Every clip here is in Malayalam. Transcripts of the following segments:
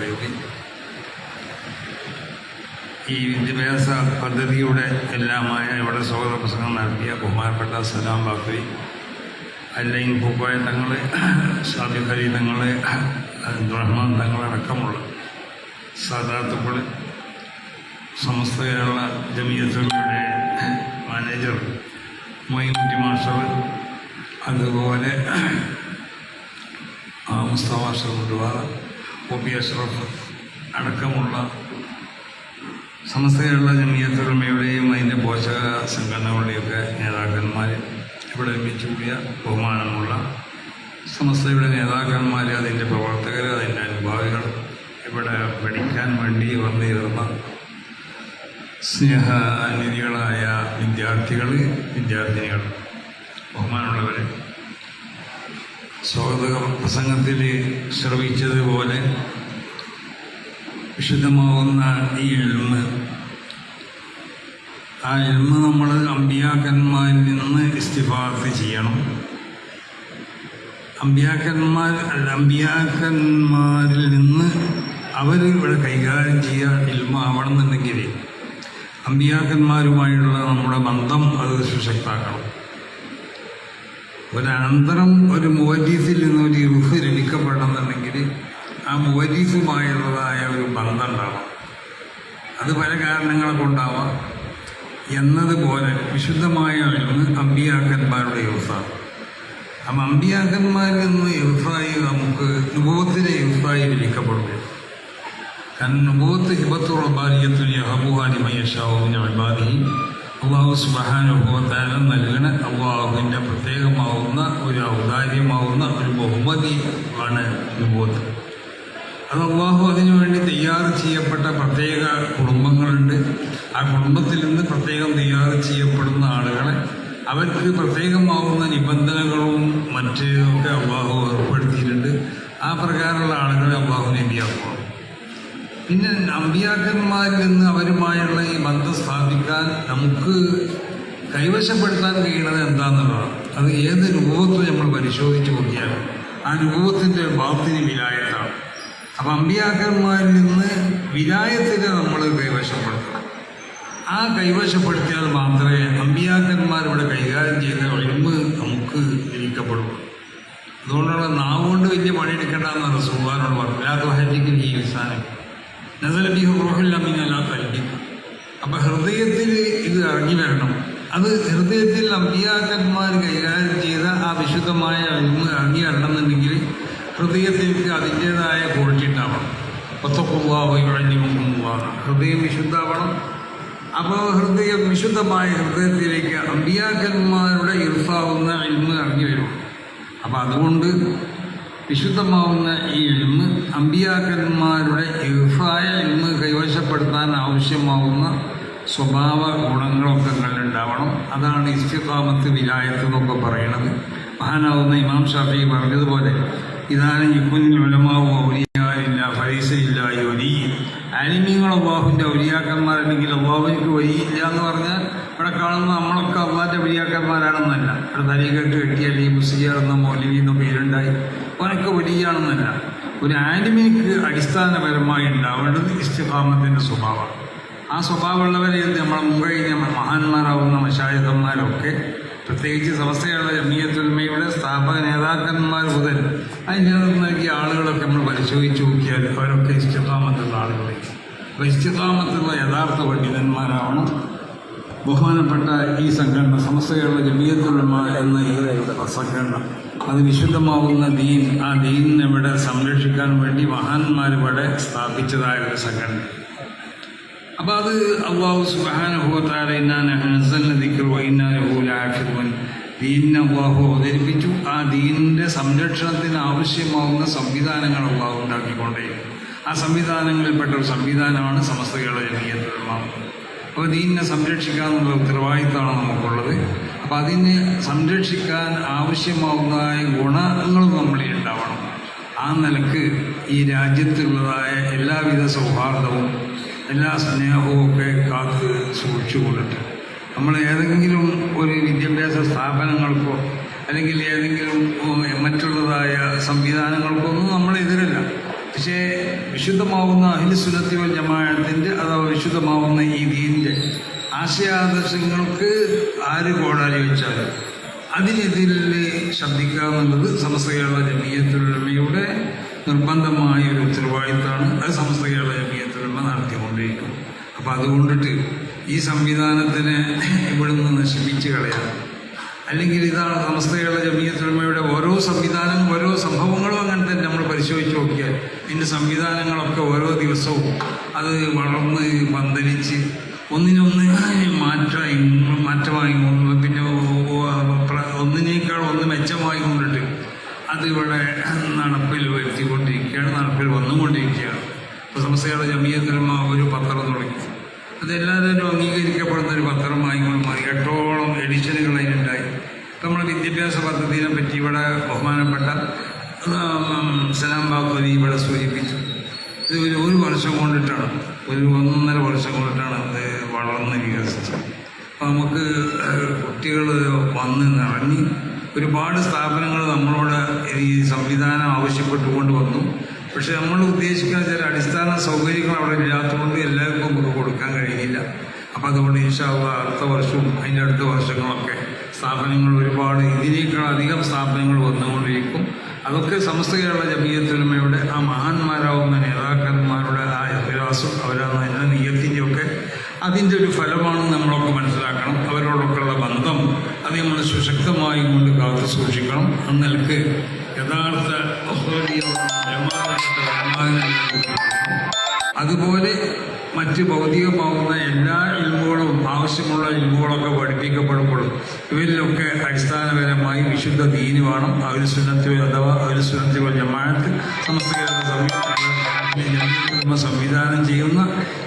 തൗഫീഖ് ഈ വിദ്യാഭ്യാസ പദ്ധതിയുടെ എല്ലാമായ ഇവിടെ സ്വാഗത പ്രസംഗം നടത്തിയ ബഹുമാനപ്പെട്ട സലാം ബാഫി അല്ലെങ്കിൽ പൂക്കോയ തങ്ങൾ ഷാബി ഖലി തങ്ങൾ റഹ്മാൻ തങ്ങളടക്കമുള്ള സാധാത്തുക്കൾ സമസ്ത കേരള ജമീയത്തുകളുടെ മാനേജർ മൊയ്മുട്ടി മാസ്റ്റർ അതുപോലെ മുസ്തഫ ഷറുദ്വാർ ഒ പി അഷ്റഫ് അടക്കമുള്ള സമസ്ത കേരള ജമീയത്തുടമയുടെയും അതിന്റെ പോഷക സംഘടനകളുടെയൊക്കെ നേതാക്കന്മാർ ഇവിടെ ഒരുമിച്ച് കൂടിയ ബഹുമാനമുള്ള സമസ്തയുടെ നേതാക്കന്മാർ അതിന്റെ പ്രവർത്തകർ അതിന്റെ അനുഭാവികൾ ഇവിടെ പഠിക്കാൻ വേണ്ടി വന്നിരുന്ന സ്നേഹനിധികളായ വിദ്യാർത്ഥികൾ വിദ്യാർത്ഥിനികൾ ബഹുമാനമുള്ളവർ സ്വാഗത. പ്രസംഗത്തിൽ ശ്രവിച്ചതുപോലെ വിശുദ്ധമാവുന്ന ഈ എൽമ്. ആ എൽമ് നമ്മൾ അമ്പിയാക്കന്മാരിൽ നിന്ന് ഇസ്തിഫാത്ത് ചെയ്യണം. അമ്പിയാക്കന്മാർ അമ്പിയാക്കന്മാരിൽ നിന്ന് അവർ ഇവിടെ കൈകാര്യം ചെയ്യാൻ ഇൽമ ആവണമെന്നുണ്ടെങ്കിൽ അമ്പിയാക്കന്മാരുമായുള്ള നമ്മുടെ ബന്ധം അത് സുശക്താക്കണം ഒരനന്തരം ഒരു മുവരീസിൽ നിന്ന് ഒരു ഇറുഫ് ലഭിക്കപ്പെടണമെന്നുണ്ടെങ്കിൽ ആ മുവരീസുമായുള്ളതായ ഒരു ബന്ധം ഉണ്ടാവാം അത് പല കാരണങ്ങളെ കൊണ്ടാവാം എന്നതുപോലെ വിശുദ്ധമായ ഒന്ന് അമ്പിയാക്കന്മാരുടെ യൂസാണ്. അപ്പം അമ്പിയാക്കന്മാരിൽ നിന്ന് യൂസായി നമുക്ക് നുഭവത്തിലെ യൂസായി ലഭിക്കപ്പെടുന്നു. കാരണം നുഭവത്ത് ഹിബത്തു റബ്ബാനിയത്തുൽ മയ്യഷാവും ഞാൻ അൽബാദി അള്ളാഹു സുബഹാനുഭവത്താല നൽകണ അള്ളാഹുവിന്റെ പ്രത്യേകമാവുന്ന ഒരു ഔദാര്യമാവുന്ന ഒരു ബഹുമതി ആണ് അനുഭവത്തിൽ അത് അള്ളാഹു അതിനുവേണ്ടി തയ്യാർ ചെയ്യപ്പെട്ട പ്രത്യേക കുടുംബങ്ങളുണ്ട്. ആ കുടുംബത്തിൽ നിന്ന് പ്രത്യേകം തയ്യാർ ചെയ്യപ്പെടുന്ന ആളുകളെ അവർക്ക് പ്രത്യേകമാവുന്ന നിബന്ധനകളും മറ്റ് ഒക്കെ അള്ളാഹു ഏർപ്പെടുത്തിയിട്ടുണ്ട്. ആ പ്രകാരമുള്ള ആളുകളെ അള്ളാഹു നബിയാക്കണം പിന്നെ അമ്പിയാക്കന്മാരിൽ നിന്ന് അവരുമായുള്ള ഈ ബന്ധം സ്ഥാപിക്കാൻ നമുക്ക് കൈവശപ്പെടുത്താൻ കഴിയുന്നത് എന്താണെന്നുള്ളതാണ് അത് ഏത് രൂപത്തിൽ നമ്മൾ പരിശോധിച്ച് നോക്കിയാൽ ആ രൂപത്തിന്റെ ബാത്തിന് വിലായത്താണ്. അപ്പം അമ്പിയാക്കന്മാരിൽ നിന്ന് വിലായത്തിനെ നമ്മൾ കൈവശപ്പെടുത്തണം. ആ കൈവശപ്പെടുത്തിയാൽ മാത്രമേ അമ്പിയാക്കന്മാരിവിടെ കൈകാര്യം ചെയ്യുന്ന ഒഴിമ്പ് നമുക്ക് ലഭിക്കപ്പെടുള്ളൂ. അതുകൊണ്ടുള്ള നാവുകൊണ്ട് വലിയ പണിയെടുക്കേണ്ടെന്നാണ് സുഹാനോട് പറഞ്ഞു ഹരിക്കും ഈ വിസാനം അപ്പം ഹൃദയത്തിൽ ഇത് ഇറങ്ങി വരണം. അത് ഹൃദയത്തിൽ അമ്പിയാക്കന്മാർ കൈകാര്യം ചെയ്ത ആ വിശുദ്ധമായ ഒഴിമ് ഇറങ്ങി വരണമെന്നുണ്ടെങ്കിൽ ഹൃദയത്തിലേക്ക് അതിന്റേതായ ക്വാളിറ്റി ഉണ്ടാവണം. പത്തൊക്കുവാണ് ഹൃദയം വിശുദ്ധാവണം. അപ്പോൾ ഹൃദയം വിശുദ്ധമായ ഹൃദയത്തിലേക്ക് അമ്പിയാക്കന്മാരുടെ ഇർഫാവുന്ന ഇൽമ് ഇറങ്ങി വരും. അപ്പം അതുകൊണ്ട് വിശുദ്ധമാവുന്ന ഈ ഇൽമ് അമ്പിയാക്കന്മാരുടെ ഇർഫായ ഇൽമ് കൈവശപ്പെടുത്താൻ ആവശ്യമാവുന്ന സ്വഭാവ ഗുണങ്ങളൊക്കെ കണ്ടുണ്ടാവണം അതാണ് ഇസ്തിഫാമത്ത് വിലായത്ത് എന്നൊക്കെ പറയണത് മഹാനാവുന്ന ഇമാം ഷാഫി പറഞ്ഞതുപോലെ ഇതാണ് യുക്കുനിൽ ഉലമാവും ഔലിയായില്ല ഫരീസയില്ല ഒലി ആലിമീങ്ങൾ അള്ളാഹുവിന്റെ ഔലിയാക്കന്മാരല്ലെങ്കിൽ അള്ളാഹുവിക്ക് വഴിയില്ല എന്ന് പറഞ്ഞാൽ ഇവിടെ കാണുന്ന നമ്മളൊക്കെ അള്ളാഹിന്റെ ഔലിയാക്കന്മാരാണെന്നല്ല. ഇവിടെ തലീകെട്ട് കെട്ടിയ അല്ലെങ്കിൽ മുസ്ലിയാർ എന്ന മൗലവി എന്ന പേരുണ്ടായി. അവനൊക്കെ വലിയാണെന്നല്ല. ഒരു ആനിമയ്ക്ക് അടിസ്ഥാനപരമായി ഉണ്ടാവേണ്ടത് ഇസ്തിഫാമത്തിന്റെ സ്വഭാവമാണ്. ആ സ്വഭാവമുള്ളവരെ നമ്മളെ മുൻകഴിഞ്ഞ മഹാന്മാരാവുന്ന മഷായുധന്മാരൊക്കെ പ്രത്യേകിച്ച് സമസ്തയുള്ള ജമീയത്തുൽമയുടെ സ്ഥാപക നേതാക്കന്മാർ മുതൽ അതിന്റെ നൽകിയ ആളുകളൊക്കെ നമ്മൾ പരിശോധിച്ച് നോക്കിയാൽ അവരൊക്കെ ഇഷ്ടതാമത്തുള്ള ആളുകളെ അപ്പോൾ ഇഷ്ടതാമത്തുള്ള യഥാർത്ഥ പണ്ഡിതന്മാരാവണം ബഹുമാനപ്പെട്ട ഈ സംഘടന സമസ്തയുള്ള ജമീയത്തുൽമ എന്ന ഈ സംഘടന. അത് വിശുദ്ധമാവുന്ന ദീൻ ആ ദീനിനെ ഇവിടെ സംരക്ഷിക്കാൻ വേണ്ടി മഹാന്മാരിവിടെ സ്ഥാപിച്ചതായ ഒരു സംഘടന. അപ്പോൾ അത് അള്ളാഹു സുബാനുഭവത്താല ദീനിനെ അള്ളാഹു അവതരിപ്പിച്ചു. ആ ദീനിന്റെ സംരക്ഷണത്തിന് ആവശ്യമാവുന്ന സംവിധാനങ്ങൾ അള്ളാഹു ഉണ്ടാക്കിക്കൊണ്ടേ ആ സംവിധാനങ്ങളിൽപ്പെട്ട ഒരു സംവിധാനമാണ് സമസ്തകളുടെ ജനീയത്തുമാവുന്നത് അപ്പോൾ ദീനിനെ സംരക്ഷിക്കുക എന്നുള്ള ഉത്തരവാദിത്തമാണ് നമുക്കുള്ളത്. അപ്പോൾ അതിനെ സംരക്ഷിക്കാൻ ആവശ്യമാവുന്നതായ ഗുണങ്ങളും നമ്മളിൽ ഉണ്ടാവണം. ആ നിലയ്ക്ക് ഈ രാജ്യത്തുള്ളതായ എല്ലാവിധ സൗഹാർദ്ദവും എല്ലാ സ്നേഹവും ഒക്കെ കാത്ത് സൂക്ഷിച്ചുകൊണ്ടിട്ട് നമ്മൾ ഏതെങ്കിലും ഒരു വിദ്യാഭ്യാസ സ്ഥാപനങ്ങൾക്കോ അല്ലെങ്കിൽ ഏതെങ്കിലും മറ്റുള്ളതായ സംവിധാനങ്ങൾക്കോ ഒന്നും നമ്മളെതിരല്ല പക്ഷേ വിശുദ്ധമാവുന്ന അഹിൽ സുന്നത്തി വൽ ജമാഅത്തിന്റെ അഥവാ വിശുദ്ധമാവുന്ന ഈ ദീനിന്റെ ആശയാദർശങ്ങൾക്ക് ആര് കോടാലി വെച്ചാലും അതിനെതിരെ ശബ്ദിക്കാമെന്നത് സമസ്ത കേരള ജമീയത്തുലമയുടെ നിർബന്ധമായ ഒരു ഉത്തരവാദിത്തമാണ് അത് സമസ്ത കേരള ജമീയത്തുലമ നടത്തിക്കൊണ്ടിരിക്കും. അപ്പോൾ അതുകൊണ്ടിട്ട് ഈ സംവിധാനത്തിനെ ഇവിടുന്ന് നശിപ്പിച്ച് കളയാം. അല്ലെങ്കിൽ ഇതാണ് സമസ്ത കേരള ജമീയത്തുലമയുടെ ഓരോ സംവിധാനം ഓരോ സംഭവങ്ങളും അങ്ങനെ തന്നെ നമ്മൾ പരിശോധിച്ച് നോക്കിയാൽ ഇതിന്റെ സംവിധാനങ്ങളൊക്കെ ഓരോ ദിവസവും അത് വളർന്ന് പന്തലിച്ച് ഒന്നിനൊന്ന് മാറ്റമായി മാറ്റമായി പിന്നെ ഒന്നിനേക്കാൾ ഒന്ന് മെച്ചമായി കൊണ്ടിട്ട് അതിവിടെ നടപ്പിൽ വരുത്തിക്കൊണ്ടിരിക്കുകയാണ് നടപ്പിൽ വന്നുകൊണ്ടിരിക്കുകയാണ്. ഇപ്പോൾ സംസ്ഥയുടെ ജമീയത്തിലും ഒരു പത്രം തുടങ്ങി. അത് എല്ലാവരും അംഗീകരിക്കപ്പെടുന്ന ഒരു പത്രമായി മാറി. എട്ടോളം എഡിഷനുകൾ അതിനുണ്ടായി നമ്മുടെ വിദ്യാഭ്യാസ പദ്ധതിയെ പറ്റി ഇവിടെ ബഹുമാനപ്പെട്ട സലാം ബാബുലി ഇവിടെ സൂചിപ്പിച്ചു. ഇത് ഒരു വർഷം കൊണ്ടിട്ടാണ്. ഒരു ഒന്നൊന്നര വർഷം കൊണ്ടിട്ടാണ് അത് വളർന്ന് വികസിച്ചു. നമുക്ക് കുട്ടികൾ വന്ന് നിറങ്ങി ഒരുപാട് സ്ഥാപനങ്ങൾ നമ്മളോട് ഈ സംവിധാനം ആവശ്യപ്പെട്ടുകൊണ്ട് വന്നു. പക്ഷെ നമ്മൾ ഉദ്ദേശിക്കുന്ന ചില അടിസ്ഥാന സൗകര്യങ്ങൾ അവിടെ ഇല്ലാത്തതുകൊണ്ട് എല്ലാവർക്കും നമുക്ക് കൊടുക്കാൻ കഴിയില്ല അപ്പം അതുകൊണ്ട് ഈശാവ അടുത്ത വർഷവും അതിന്റെ അടുത്ത വർഷങ്ങളൊക്കെ സ്ഥാപനങ്ങൾ ഒരുപാട് ഇതിനേക്കാൾ അധികം സ്ഥാപനങ്ങൾ വന്നുകൊണ്ടിരിക്കും. അതൊക്കെ സമസ്ത കേരള ജമീയത്തിലുമയുടെ ആ മഹാന്മാരാവുന്ന നേതാക്കന്മാരുടെ ആ വിലാസം അവരാണ് അതിന്റെ ഒരു ഫലമാണ് നമ്മളൊക്കെ മനസ്സിലാക്കണം. അവരോടൊക്കെയുള്ള ബന്ധം അത് നമ്മൾ സുശക്തമായി കൊണ്ട് കാത്തു സൂക്ഷിക്കണം. അന്നൽക്ക് യഥാർത്ഥ അതുപോലെ മറ്റ് ഭൗതികമാവുന്ന എല്ലാ ഇൽമുകളും ആവശ്യമുള്ള ഇൽമുകളൊക്കെ പഠിപ്പിക്കപ്പെടുമ്പോൾ ഇവരിലൊക്കെ അടിസ്ഥാനപരമായി വിശുദ്ധ ദീനുവാണ് വേണം. അവർ സുനത്തിൽ അഥവാ അവർ സുനത്തിൽ ജമാഅത്ത് സമസ്ത കേരള ജന്മ സംവിധാനം ചെയ്യുന്ന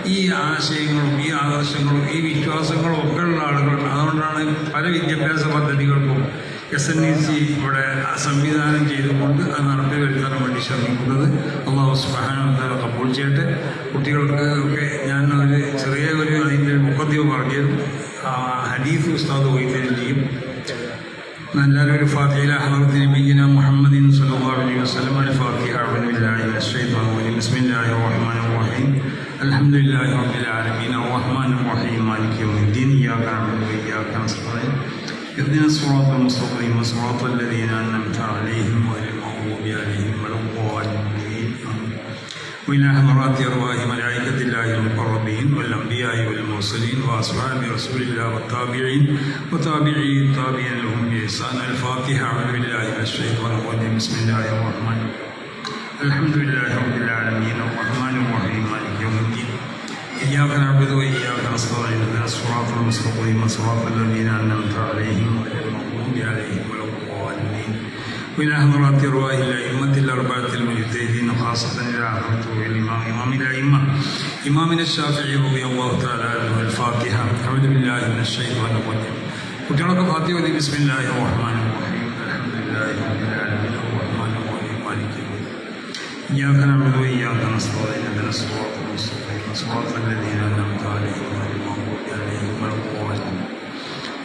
ഈ ആശയങ്ങളും ഈ ആദർശങ്ങളും ഈ വിശ്വാസങ്ങളും ഒക്കെയുള്ള ആളുകൾ അതുകൊണ്ടാണ് പല വിദ്യാഭ്യാസ പദ്ധതികൾക്കും എസ് എൻ ഇ സി ഇവിടെ സംവിധാനം ചെയ്തുകൊണ്ട് അത് നടത്തി വരുത്താൻ വേണ്ടി ശ്രമിക്കുന്നത് അള്ളാഹു സ്മഹാനന്ദ കപ്പോൾ ചെയ്യട്ടെ. കുട്ടികൾക്ക് ഒക്കെ ഞാൻ ഒരു ചെറിയ ഒരു അതിന്റെ മുഖദ്യം പറഞ്ഞു ഹരീഫ് ഉസ്താദ് വൈദ്യം ചെയ്യും. എല്ലാവരും ഒരു ഫാത്തിയിലെ ഹർദിന് ബിഗിന മുഹമ്മദിൻ സുലഭാ അലൈഹി ഫാത്തി അൽ ഫാത്തിഹ അബ്ദുല്ലാഹി അശ്വൈദ് بسم الله الرحمن الرحيم. الحمد لله رب العالمين الرحمن الرحيم مالك يوم الدين إياك نعبد وإياك نستعين اهدنا الصراط المستقيم صراط الذين أنعمت عليهم غير المغضوب عليهم ولا الضالين وإلى حضرات أرواح ملائكة الله المقربين والأنبياء والمرسلين وأصحاب رسول الله والتابعين وتابعي التابعين لهم بإحسان. الفاتحة أعوذ بالله من الشيطان الرجيم بسم الله الرحمن الرحيم الحمد لله رب العالمين الرحمن الرحيم مالك يوم الدين إياك نعبد وإياك نستعين اهدنا الصراط المستقيم صراط الذين أنعمت عليهم غير المغضوب عليهم ولا الضالين وإلى حضرات أرواح الأئمة الأربعة المجتهدين خاصة إلى حضرة الإمام إمام الأئمة إمامنا الشافعي رضي الله تعالى عنه الفاتحة أعوذ بالله من الشيطان الرجيم കുട്ടികളൊക്കെ ഫാത്തിഹ ഓതി ബിസ്മില്ലാഹി റഹ്മാൻ إياك نعبد وإياك نستعين إهدنا الصراط المستقيم. صراط الذين أنعمت عليهم غير المغضوب عليهم ولا الضالين.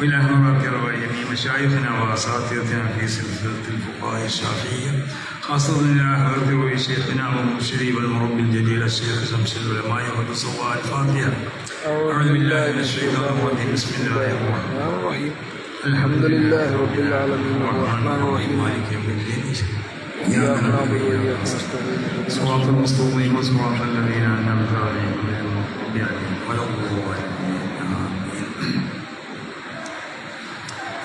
وإلى حضرات جميع مشايخنا وأساتذتنا في سلسلة الفقهاء الشافعية خاصة إلى حضرة روي شيخنا ومرشدي والمربي الجليل الشيخ شمس العلماء وقدس الله الفاتحة أعوذ بالله من الشيطان الرجيم. بسم الله الرحمن الرحيم. الحمد لله رب العالمين. الرحمن الرحيم. مالك يوم الدين. يا من صراط المستقيم وصراط الذين أنعمت عليهم غير المغضوب عليهم ولا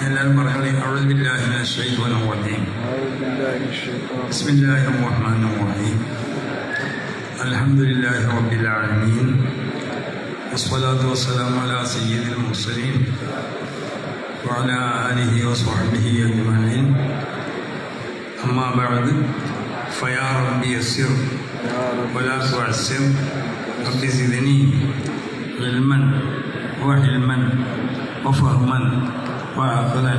إلا المرحلة. أعوذ بالله من الشيطان الرجيم. بسم الله الرحمن الرحيم. الحمد لله رب العالمين. والصلاة والسلام على سيد المرسلين وعلى آله وصحبه أجمعين. أما بعد فيا ربي يسر ولا تعسر. رب زدني علما وحلما وفهما وعقلا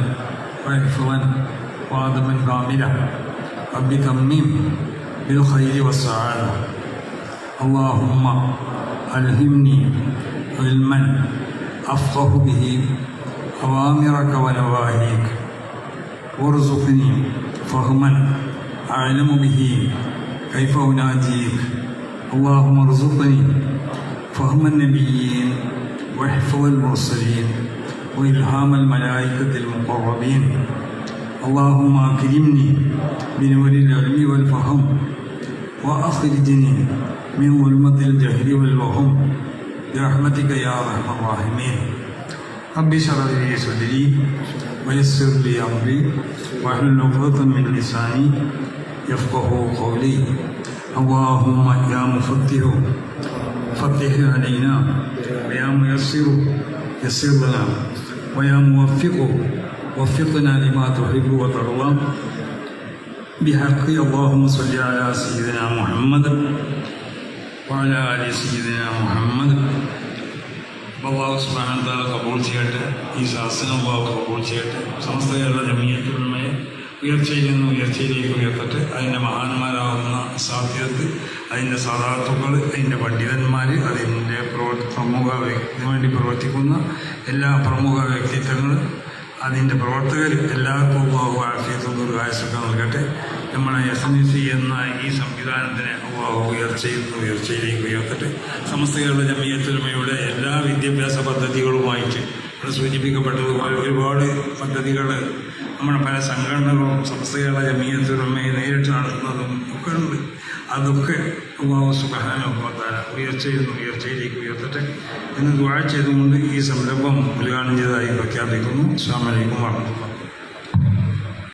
وحفظا وعدما كاملا. رب تميم بالخير والسعادة. اللهم ألهمني علما أفقه به أوامرك ونواهيك. وارزقني فهما أعلم به. كيف أناديك؟ اللهم ارزقني. فهم النبيين وحفظ المرسلين وإلهام الملائكة المقربين. اللهم أكرمني بنور العلم والفهم وأخرجني من ظلمة الجهل والوهم. برحمتك يا أرحم الراحمين. رب اشرح لي صدري. ويسر لي أمري واحلل عقدة من لساني يفقه قولي. اللهم يا مفتح فتح علينا ويا ميسر يسر لنا ويا موفق وفقنا لما تحب وترضى. بحق اللهم صل على سيدنا محمد وعلى آل سيدنا محمد. അള്ളാഹു തആല കബൂൾ ചെയ്യട്ടെ. ഈ ശാസ്ത്രം അള്ളാഹു കബൂൾ ചെയ്യട്ടെ. സമസ്ത കേരള ജമീയത്തുള്ളമയെ ഉയർച്ചയിൽ നിന്ന് ഉയർച്ചയിലേക്ക് ഉയർത്തട്ടെ. അതിന്റെ മഹാന്മാരാകുന്ന സാധ്യത അതിന്റെ സാധാർത്ഥുക്കൾ അതിന്റെ പണ്ഡിതന്മാർ അതിന്റെ പ്രവർത്തി പ്രമുഖ വ്യക്തിന് വേണ്ടി പ്രവർത്തിക്കുന്ന എല്ലാ പ്രമുഖ വ്യക്തിത്വങ്ങൾ അതിന്റെ പ്രവർത്തകർ എല്ലാവർക്കും അള്ളാഹു ആഫിയത്തും ദീർഘായുസൊക്കെ നൽകട്ടെ. നമ്മളെ എസ് എൻ സി എന്ന ഈ സംവിധാനത്തിനെ അള്ളാഹു ഉയർച്ചയിൽ നിന്ന് ഉയർച്ചയിലേക്ക് ഉയർത്തട്ടെ. സമസ്ത കേരള ജമീയത്തുലമയുടെ വിദ്യാഭ്യാസ പദ്ധതികളുമായിട്ട് ഇവിടെ സൂചിപ്പിക്കപ്പെട്ടതുപോലെ ഒരുപാട് പദ്ധതികൾ നമ്മുടെ പല സംഘടനകളും സംസ്ഥകളായ കേരള ജമീയത്തുലമയെ നേരിട്ട് നടത്തുന്നതും ഒക്കെ ഉണ്ട്. അതൊക്കെ സുഖാനുഭവത്താല ഉയർച്ചയിൽ നിന്ന് ഉയർച്ചയിലേക്ക് ഉയർത്തട്ടെ എന്ന് ദുആ ചെയ്തുകൊണ്ട് ഈ സംരംഭം ഉദ്ഘാടനം ചെയ്തതായി പ്രഖ്യാപിക്കുന്നു. സ്വാമി കുമാർ